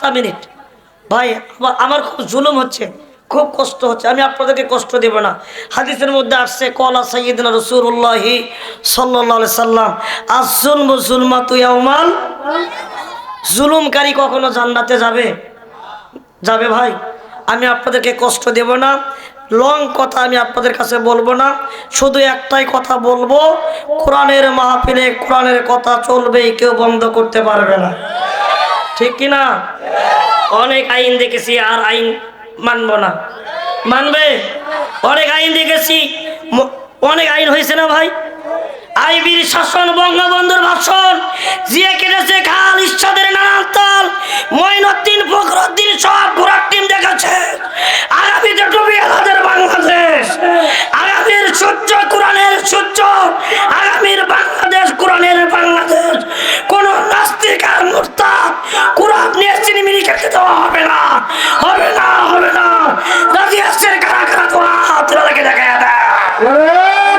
পাঁচটা মিনিট। ভাই, আমার- খুব জুলুম হচ্ছে, খুব কষ্ট হচ্ছে, আমি আপনাদেরকে কষ্ট দেব না। হাদিসের মধ্যে আসছে, কলা সাইয়দিন রসুল্লাহি সাল্লাহ সাল্লাম আসুল মুসুলমা তুই আমাল জুলুমকারী কখনো জান্নাতে যাবে? যাবে ভাই, আমি আপনাদেরকে কষ্ট দেব না, লং কথা আমি আপনাদের কাছে বলব না, শুধু একটাই কথা বলব, কোরআনের মাহফিলে কোরআনের কথা চলবেই, কেউ বন্ধ করতে পারবে না। ঠিক কি না অনেক আইন দেখেছি, আর আইন মানবো না। মানবে? অনেক আইন দেখেছি। অনেক আইন হয়েছে না ভাই? আইবির শাসন, বঙ্গবন্ধুর ভাষণ, জিয়ে কেটেছে খাল ইচ্ছাদের নানান তাল মঈনুদ্দিন ফখরুদ্দিন সব ঘোরার টিম দেখেছে। আগামীতে ডুবি আমাদের বাংলাদেশ আগামীর সূর্য কোরআনের সূর্য আগামীর বাংলাদেশ কোরআনের বাংলাদেশ। কোরআন নিয়ে চিনিমিনি খেতে দেওয়া হবে না হবে না হবে না। রাজি আসছেন কারা কারা দেখা দেয় নারে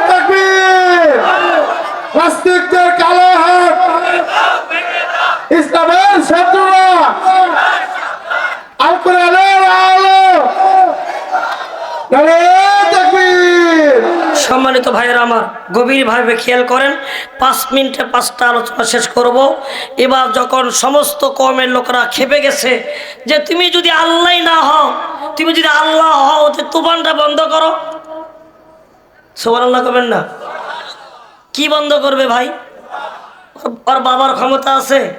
তাকবীর! নাস্তিকদের কালো হাত ইসলামের শত্রুরা আল কোরআনের আলো নারে তাকবীর! সম্মানিত ভাইয়ের আমার গভীরভাবে খেয়াল করেন, পাঁচ মিনিটে পাঁচটা আলোচনা শেষ করব। এবার যখন সমস্ত কমের লোকরা খেপে গেছে যে তুমি যদি আল্লাহ না হও, তুমি যদি আল্লাহ হও, যে তুফানটা বন্ধ করো। সোমান আল্লাহ করবেন না? কি বন্ধ করবে ভাই? ওর- বাবার ক্ষমতা আছে,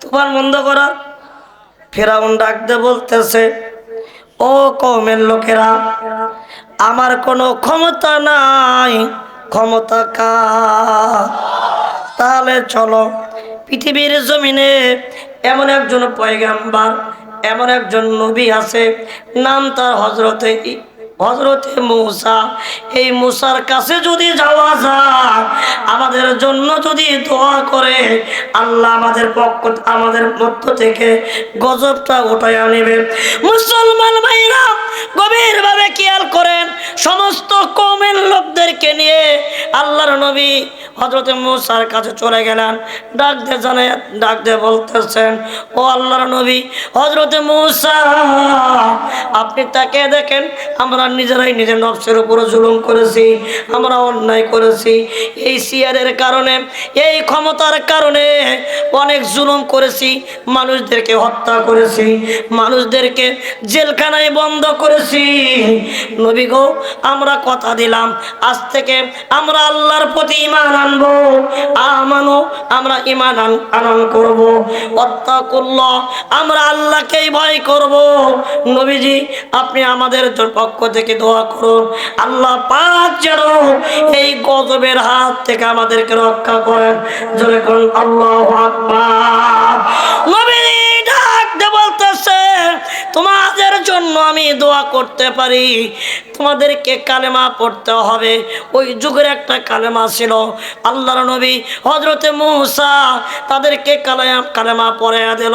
তুফান বন্ধ করার ফেরাউন ডাকতে বলতেছে, ও কমের লোকেরা আমার কোনো ক্ষমতা নাই। ক্ষমতা কা তাহলে চলো, পৃথিবীর জমিনে এমন একজন পয়গাম্বার, এমন একজন নবী আছে, নাম তার হজরতে হজরতে মূসা, এই মূসার কাছে যদি যাওয়া যায়, আমাদের জন্য যদি দোয়া করে, আল্লাহ আমাদের পক্ষ আমাদের মধ্য থেকে গজবটা উঠায় নেবে। মুসলমান ভাইরা, গভীরভাবে খেয়াল করেন, সমস্ত কমের লোকদেরকে নিয়ে আল্লাহর নবী হজরতে মূসার কাছে চলে গেলেন। ডাক দিয়ে জানে, ডাক দিয়ে বলতেছেন, ও আল্লাহর নবী হজরতে মূসা, আপনি তাকে দেখেন, আমরা নিজেরাই নিজের নফসের উপরে জুলুম করেছি, আমরা অন্যায় করেছি। এই সিয়ারের কারণে, এই ক্ষমতার কারণে অনেক জুলুম করেছি, মানুষদেরকে হত্যা করেছি, মানুষদেরকে জেলখানায় বন্ধ করেছি। নবী গো, আমরা কথা দিলাম, আজ থেকে আমরা আল্লাহর প্রতি ইমান আনব, আমানো, আমরা ইমান আন- আনয়ন করব। অত্যাকুল্লাহ আমরা আল্লাহকেই ভয় করব। নবীজি, আপনি আমাদের পক্ষ থেকে দোয়া করুন। আল্লাহ পাক যেন এই গজবের হাত থেকে আমাদেরকে রক্ষা করেন। জোরে করুন আল্লাহ আকবার। বলতেছে তোমাদের জন্য আমি দোয়া করতে পারি। তোমাদেরকে কালেমা পড়তে হবে। ওই যুগের একটা কালেমা ছিল। আল্লাহর নবী হজরতে মুসা তাদেরকে কালেমা কালেমা পড়ে দিল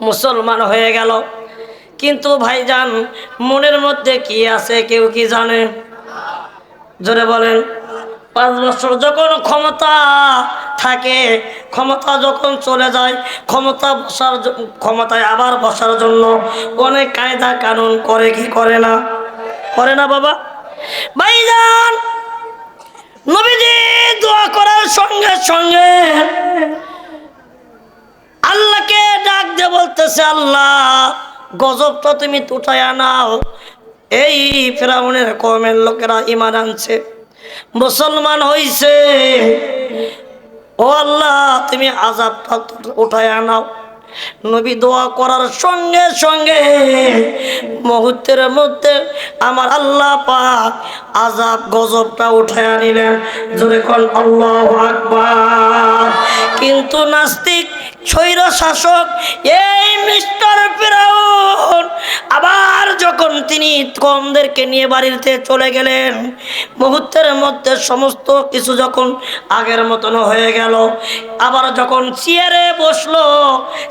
মুসলমান হয়ে গেল। কিন্তু ভাইজান, মনের মধ্যে কি আছে কেউ কি জানে? জোরে বলেন, পাঁচ বছর যখন ক্ষমতা থাকে, ক্ষমতা যখন চলে যায়, ক্ষমতা বসার ক্ষমতায় আবার বসার জন্য অনেক কায়দা কানুন করে কি করে না? করে না বাবা? ভাইজান, নবীজি দোয়া করার সঙ্গে সঙ্গে আল্লাহকে ডাক দিয়ে বলতেছে, আল্লাহ গজবটা তুমি তুটায় নাও। এই ফেরাউনের কমের লোকেরা ইমান আনছে। মুসলমান হইছে। ও আল্লাহ, তুমি আজাবটা উঠায় আনাও নবী দোয়া করার সঙ্গে সঙ্গে মুহূর্তের মধ্যে আমার আল্লাহ পাক আজাব, গজবটা উঠায় আনিলেন জোরে কোন, আল্লাহ আকবার। কিন্তু নাস্তিক স্বৈর শাসক, এই মিস্টার ফেরাউন। আবার যখন তিনি কমদেরকে নিয়ে বাড়িতে চলে গেলেন, মুহূর্তের মধ্যে সমস্ত কিছু যখন আগের মতন হয়ে গেল, আবার যখন চেয়ারে বসল,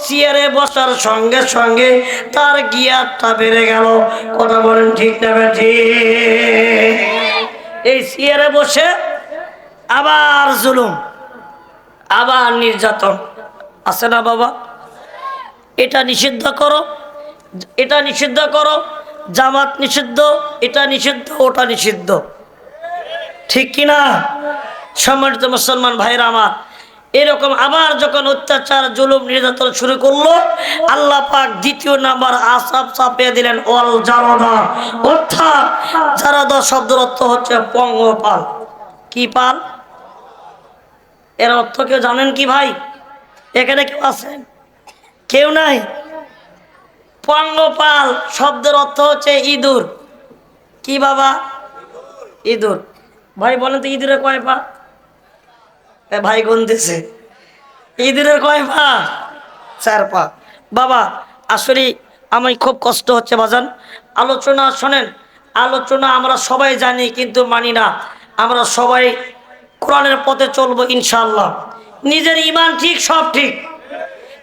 চেয়ারে বসার সঙ্গে সঙ্গে তার গিয়ারটা বেড়ে গেল। কথা বলেন ঠিক না ঠিক? এই চেয়ারে বসে আবার জুলুম, আবার নির্যাতন। আছে না বাবা? এটা নিষিদ্ধ করো, এটা নিষিদ্ধ করো, জামাত নিষিদ্ধ, এটা নিষিদ্ধ, ওটা নিষিদ্ধ। ঠিক কিনা সম্মানিত মুসলমান ভাইরা আমার, এরকম আবার যখন অত্যাচার, জুলুম, নির্যাতন শুরু করল, আল্লাহ পাক দ্বিতীয় নাম্বার আসাব চাপিয়ে দিলেন অল জারাদা অর্থাৎ জারাদা শব্দের অর্থ হচ্ছে পঙ্গপাল। কি পাল? এর অর্থ কেউ জানেন কি ভাই? এখানে কেউ আছেন? কেউ নাই? পঙ্গপাল শব্দের অর্থ হচ্ছে ইঁদুর। কি বাবা? ইঁদুর। ভাই, বলেন তো ইঁদুরের কয় পা? ভাই গুনতেছে। ইঁদুরের কয় পা? চার পা। বাবা, আসলে আমি খুব কষ্ট হচ্ছে বাজান। আলোচনা শোনেন, আলোচনা আমরা সবাই জানি কিন্তু মানি না। আমরা সবাই কোরআনের পথে চলবো ইনশাল্লাহ নিজের ইমান ঠিক, সব ঠিক।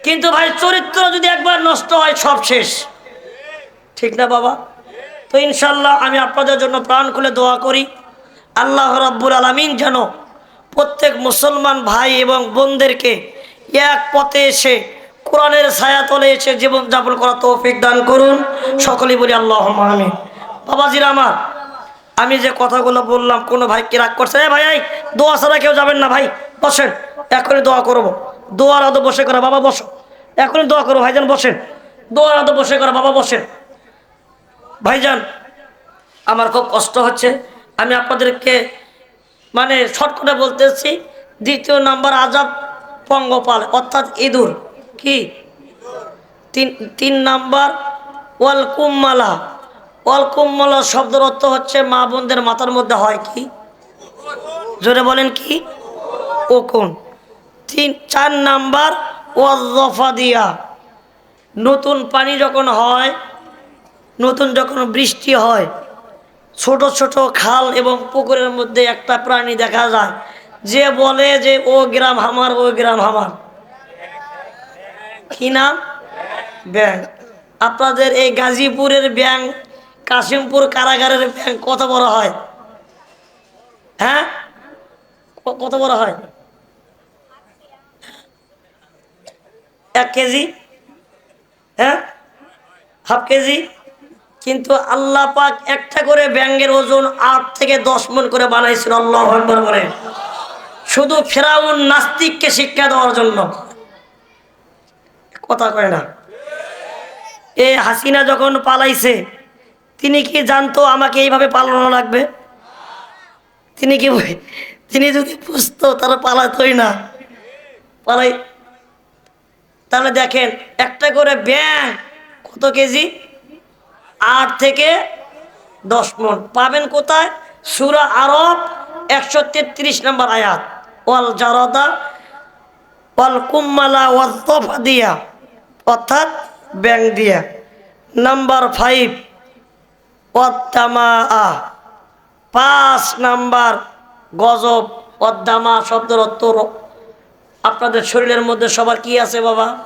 কিন্তু ভাই, চরিত্র যদি একবার নষ্ট হয়, সব শেষ। ঠিক না বাবা? তো ইনশাল্লাহ আমি আপনাদের জন্য প্রাণ খুলে দোয়া করি। আল্লাহ রাব্বুল আলমিন যেন প্রত্যেক মুসলমান ভাই এবং বোনদেরকে এক পথে এসে কোরআনের ছায়া ছায়াতলে এসে জীবনযাপন করা তৌফিক দান করুন। সকলেই বলি আল্লাহ আমি বাবাজির আমার আমি যে কথাগুলো বললাম, কোনো ভাই কি রাগ করছে? এ ভাই, এই, দোয়া ছাড়া কেউ যাবেন না ভাই, বসেন, এখনই দোয়া করব। দোয়ার আদো বসে করা, বাবা, বসো। এখনই দোয়া করো, ভাইজান, বসেন। দোয়ার আদো বসে করা, বাবা, বসেন। ভাইজান, আমার খুব কষ্ট হচ্ছে। আমি আপনাদেরকে মানে শর্ট করে বলতেছি, দ্বিতীয় নাম্বার আজাব পঙ্গপাল, অর্থাৎ ইঁদুর। কি? তিন তিন নাম্বার, ওয়াল কুম্মালা ওয়াল শব্দের অর্থ হচ্ছে মা বোনদের মাথার মধ্যে হয় কি? জোরে বলেন কি? ও কোন তিন, চার নাম্বার ওয়াজফা দিয়া নতুন পানি যখন হয়, নতুন যখন বৃষ্টি হয়, ছোট ছোট খাল এবং পুকুরের মধ্যে একটা প্রাণী দেখা যায়, যে বলে যে, ও গ্রাম হামার ও গ্রাম হামার কি নাম? ব্যাংক। আপনাদের এই গাজীপুরের ব্যাংক কাশিমপুর কারাগারের ব্যাংক কত বড় হয়? হ্যাঁ? কত বড় হয়? এক কেজি? হ্যাঁ? Half KG? কিন্তু আল্লাহ পাক একটা করে ব্যাঙ্গের ওজন আট থেকে দশ মন করে বানাইছিল আল্লাহ একবার করে শুধু ফেরাউন নাস্তিককে শিক্ষা দেওয়ার জন্য। কথা কয় না। এ হাসিনা যখন পালাইছে তিনি কি জানতো আমাকে এইভাবে পালানো লাগবে? তিনি কি তিনি যদি বুঝতো তারা পালাতোই না। পালাই তাহলে দেখেন, একটা করে ব্যাংক কত কেজি? আট থেকে দশ মন। পাবেন কোথায়? সুরা আরব একশো তেত্রিশ নম্বর আয়াত। ওয়াল জারদা, ওয়াল কুম্মালা ওয়াল দিয়া। অর্থাৎ ব্যাং দিয়া। নাম্বার ফাইভ আ পাঁচ নাম্বার গজব, অদ্দামা শব্দের অর্থ আপনাদের শরীরের মধ্যে সবার কি আছে বাবা?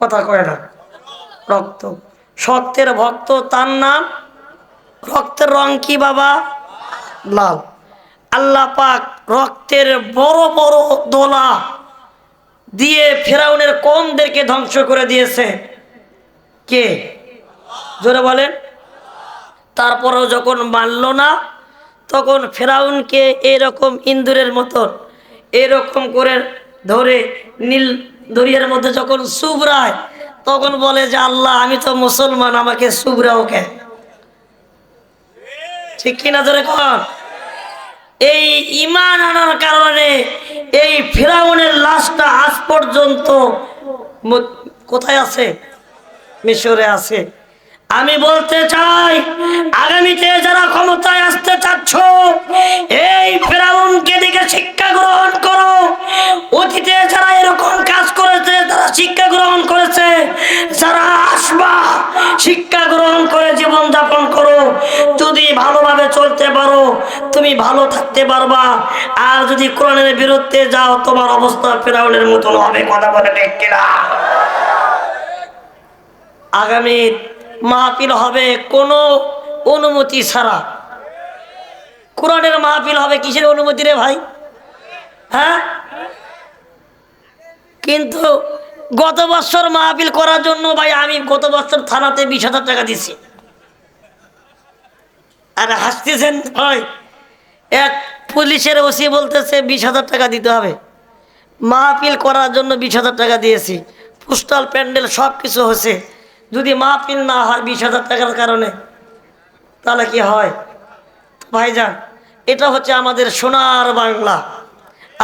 কথা কয় না। রক্ত। সত্যের ভক্ত তার নাম? রক্তের রং কি বাবা? লাল। আল্লাহ পাক রক্তের বড় বড় দোলা দিয়ে ফেরাউনের কমদেরকে ধ্বংস করে দিয়েছে। কে? জোরে বলেন। তারপরেও যখন মানল না, তখন ফেরাউনকে এরকম ইন্দুরের মতন, এরকম করে ধরে নীল দরিয়ার মধ্যে যখন সুবরায় তখন বলে যে, আল্লাহ, আমি তো মুসলমান, আমাকে সুবরাও কে ঠিক কিনা ধরে কন? এই ইমান আনার কারণে এই ফেরাউনের লাশটা আজ পর্যন্ত কোথায় আছে? মিশরে আছে। আমি বলতে চাই, আগামীতে যারা ক্ষমতায় আসতে চাচ্ছ, এই ফেরাউনকে দিকে শিক্ষা গ্রহণ করো। অতীতে যারা এরকম কাজ করেছে, তারা শিক্ষা গ্রহণ করেছে। যারা আসবা, শিক্ষা গ্রহণ করে জীবন যাপন করো। যদি ভালোভাবে চলতে পারো, তুমি ভালো থাকতে পারবা। আর যদি কোরআনের বিরুদ্ধে যাও, তোমার অবস্থা ফেরাউনের মতন হবে, কথা বলে কিনা? আগামী মাহফিল হবে কোনো অনুমতি ছাড়া। কোরআনের মাহফিল হবে কিসের অনুমতি রে ভাই? হ্যাঁ? কিন্তু গত বছর মাহফিল করার জন্য ভাই আমি গত বছর থানাতে বিশ হাজার টাকা দিছি। আর হাসতেছেন ভাই, এক পুলিশের ওসি বলতেছে বিশ হাজার টাকা দিতে হবে। মাহফিল করার জন্য বিশ হাজার টাকা দিয়েছি। পোস্টাল প্যান্ডেল সব কিছু হয়েছে। যদি মাহফিল না হয় বিশ হাজার টাকার কারণে, তাহলে কি হয়? ভাইজান, এটা হচ্ছে আমাদের সোনার বাংলা।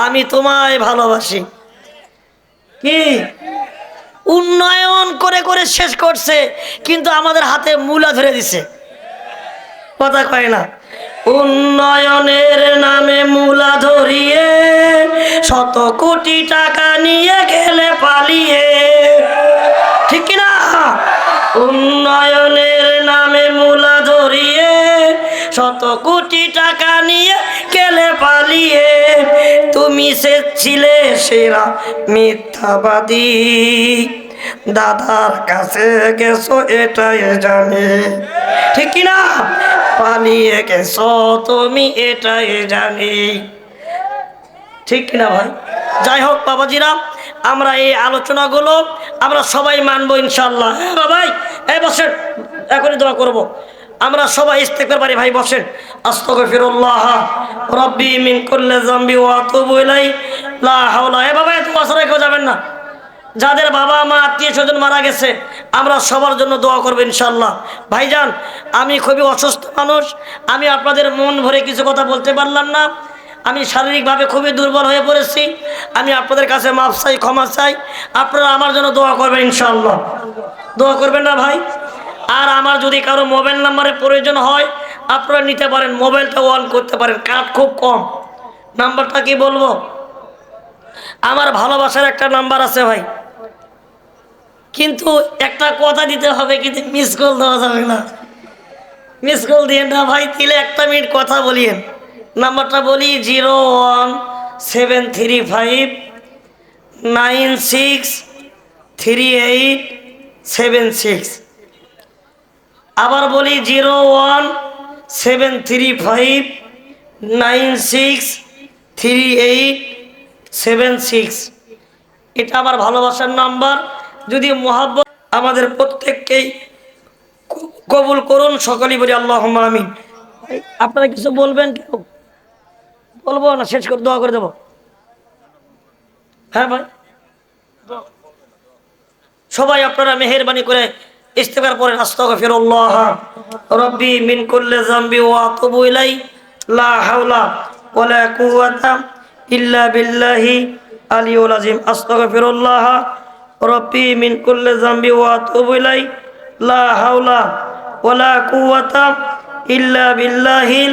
আমি তোমায় ভালোবাসি। কি? উন্নয়ন করে করে শেষ করছে, কিন্তু আমাদের হাতে মূলা ধরে দিছে। কথা কয় না। উন্নয়নের নামে মূলা ধরিয়ে শত কোটি টাকা নিয়ে গেলে পালিয়ে। ঠিক কিনা? উন্নয়নের নামে মূলা ধরিয়ে শত কোটি টাকা নিয়ে গেলে পালিয়ে? তুমি সে ছিলে সেরা মিথ্যাবাদী। দাদার কাছে গেছো এটাই জানি। ঠিক কিনা পালিয়ে গেছো তুমি এটাই জানি। ঠিক কিনা ভাই? যাই হোক বাবাজিরা, আমরা এই আলোচনাগুলো আমরা সবাই মানবো ইনশাল্লাহ হ্যাঁ বাবাই এই বসেন, এখনই দোয়া করব। আমরা সবাই ইস্তেকবার পারি ভাই বসেন। আস্তাগফিরুল্লাহ, রব্বি মিন কুল্লি যামবি ওয়া আতুবু ইলাই লা এ বাবা এত বছর কেউ যাবেন না। যাদের বাবা মা, আত্মীয় স্বজন মারা গেছে, আমরা সবার জন্য দোয়া করব ইনশাল্লাহ ভাইজান, আমি খুবই অসুস্থ মানুষ, আমি আপনাদের মন ভরে কিছু কথা বলতে পারলাম না। আমি শারীরিকভাবে খুবই দুর্বল হয়ে পড়েছি। আমি আপনাদের কাছে মাপ চাই, ক্ষমা চাই। আপনারা আমার জন্য দোয়া করবেন ইনশাল্লাহ দোয়া করবেন না ভাই? আর আমার যদি কারও মোবাইল নাম্বারের প্রয়োজন হয়, আপনারা নিতে পারেন, মোবাইলটা অন করতে পারেন কাঠ খুব কম। নাম্বারটা কি বলব? আমার ভালোবাসার একটা নাম্বার আছে ভাই। কিন্তু একটা কথা দিতে হবে, কিন্তু মিস কল দেওয়া যাবে না। মিস কল দিয়ে না ভাই, দিলে একটা মিনিট কথা বলিয়েন। নাম্বারটা বলি, zero one seven three five nine six three eight seven six. আবার বলি, zero one seven three five nine six three eight seven six. এটা আমার ভালোবাসার নাম্বার। যদি মোহাব্বত আমাদের প্রত্যেককেই কবুল করুন, সকলেই বলি আল্লাহ আমিন। আপনারা কিছু বলবেন কেউ? বলব না, শেষ করে দোয়া করে দেবো। হ্যাঁ ভাই? সবাই আপনারা মেহেরবানি করে ইস্তেকার পরে আস্তাগফিরুল্লাহ। রব্বি মিন কুল্লি যামবি ওয়া আতুবু ইলাই, লা হাওলা ওয়ালা কুওয়াতা ইল্লা বিল্লাহি আলিউল আযীম। আস্তাগফিরুল্লাহ। রব্বি মিন কুল্লি যামবি ওয়া আতুবু ইলাই, লা হাওলা ওয়ালা কুওয়াতা ইল্লা বিল্লাহিল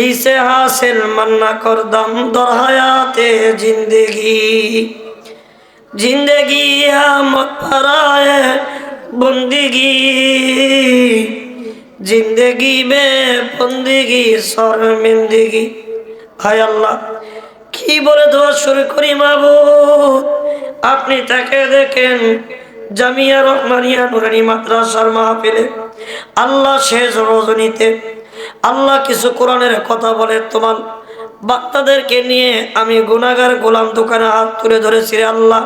ইসে হাসিল মান্না করদাম দর হায়াতে জিন্দগি জিন্দগি हम पराए बंदगी जिंदगी में बंदगी शर्मिंदगी হায় আল্লাহ কি বলে দোয়া শুরু করি মাবুদ আপনি তাকে দেখেন জামিয়া রহমানিয়া নুরানি মাদ্রাসার মাহফিলে আল্লাহ শেষ রজনীতে আল্লাহ কিছু কোরআনের কথা বলে তোমার বাচ্চাদেরকে নিয়ে আমি গুনাগার গোলাম দোকানে হাত তুলে ধরেছি আল্লাহ।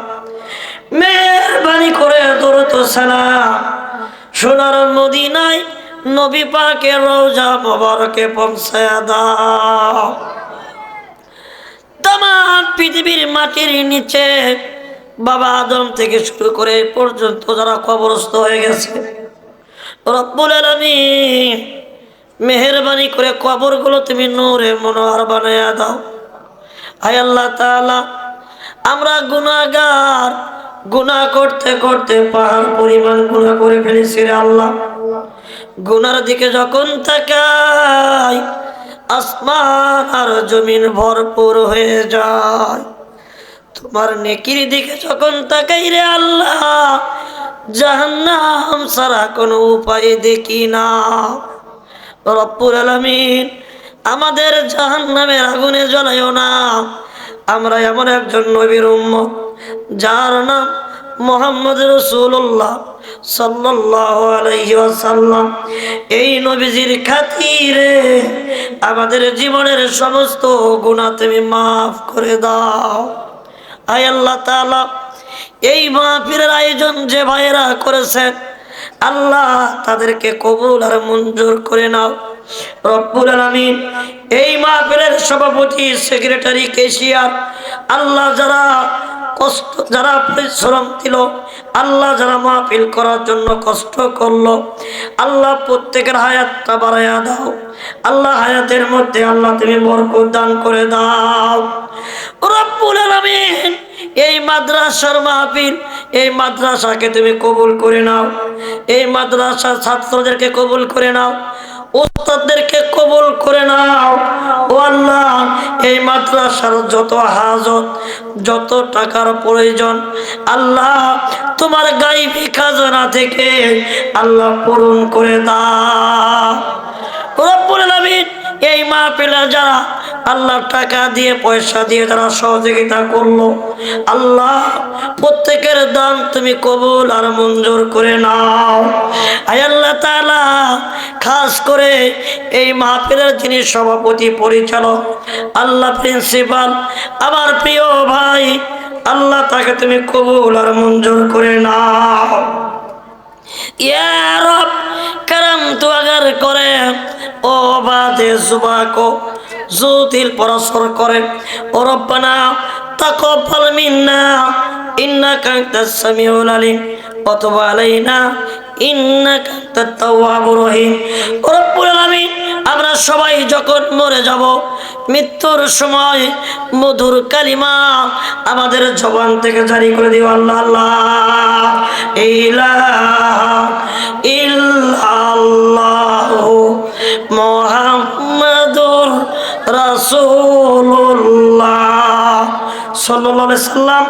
মেহরবানি করে দরত সালাম। সোনার মদিনায় নবী পাকে রোজা মোবারকে পৌঁছায়া দাও। পৃথিবীর মাটির নিচে বাবা আদম থেকে শুরু করে পর্যন্ত যারা কবরস্থ হয়ে গেছে। রব্বুল আলামিন মেহরবানি করে কবরগুলো তুমি নূরে মনোয়ার বানাইয়া দাও। আয় আল্লাহ তাআলা, আমরা গুনাহগার, গুনাহ করতে করতে পাহাড় পরিমাণ গুনাহ করে ফেলেছি রে আল্লাহ। গুনার দিকে যখন তাকাই, আসমান আর জমিন ভরপুর হয়ে যায়। তোমার নেকির দিকে যখন তাকাই রে আল্লাহ, জাহান্নাম সারা কোনো উপায় দেখি না। রব্বুল আলামিন, আমাদের জাহান্নামের আগুনে জ্বলাইও না। আমরা এমন একজন নবীর উম্মত, যার নাম মোহাম্মদ রসুল্লাহ সাল্লাহ আলাইহি ওয়াসাল্লাম। এই নবীজির খাতিরে আমাদের জীবনের সমস্ত গুণা তুমি মাফ করে দাও। আয় আল্লাহ তাআলা, এই মাহফিলের আয়োজন যে ভাইয়েরা করেছেন আল্লাহ তাদেরকে কবুল আর মঞ্জুর করে নাও। এই মাহফিলের সভাপতি, সেক্রেটারি, কেশিয়ার, আল্লাহ যারা কষ্ট, যারা পরিশ্রম দিল, আল্লাহ যারা মাহফিল করার জন্য কষ্ট করল, আল্লাহ প্রত্যেকের হায়াতটা বাড়াইয়া দাও। আল্লাহ হায়াতের মধ্যে আল্লাহ তুমি বরকত দান করে দাও। রব্বুল আলামিন এই মাদ্রাসার মাহফিল, এই মাদ্রাসাকে তুমি কবুল করে নাও। এই মাদ্রাসার ছাত্রদেরকে কবুল করে নাও। উস্তাদদেরকে কবুল করে নাও। ও আল্লাহ, এই মাদ্রাসার যত হাজত, যত টাকার প্রয়োজন, আল্লাহ তোমার গাইবি খাজনা থেকে আল্লাহ পূরণ করে দাও। রব্বুল আলামিন এই মাহফিলে যারা আল্লাহ টাকা দিয়ে, পয়সা দিয়ে তারা সহযোগিতা করল। আল্লাহ, প্রত্যেকের দান তুমি কবুল আর মঞ্জুর করে নাও। আয় আল্লাহ তাআলা, খাস করে এই মাহফিলের যিনি সভাপতি, পরিচালক, আল্লাহ প্রিন্সিপাল, আমার প্রিয় ভাই, আল্লাহ তাকে তুমি কবুল আর মঞ্জুর করে নাও। ইয়া রব, কারাম তো আগার করে, ও বাদে জুবাকো জুতিল পরস্পর করে। ও রব্বানা তাকব্বাল মিন্না, ইন্নাকা আনতাস সামিউল আলিম তুব আলাইনা, ইন্নাকা আনতাত তাওয়াবুর রহিম। ও রব্বুল আলামিন, আমরা সবাই যখন মরে যাব, মৃত্যুর সময় মধুর কালিমা আমাদের জবান থেকে জারি করে দিও, আল্লাহ আল্লাহ। ইলাহা ইল্লাল্লাহু মুহাম্মাদুর রাসূলুল্লাহ সাল্লাল্লাহু আলাইহি সাল্লাম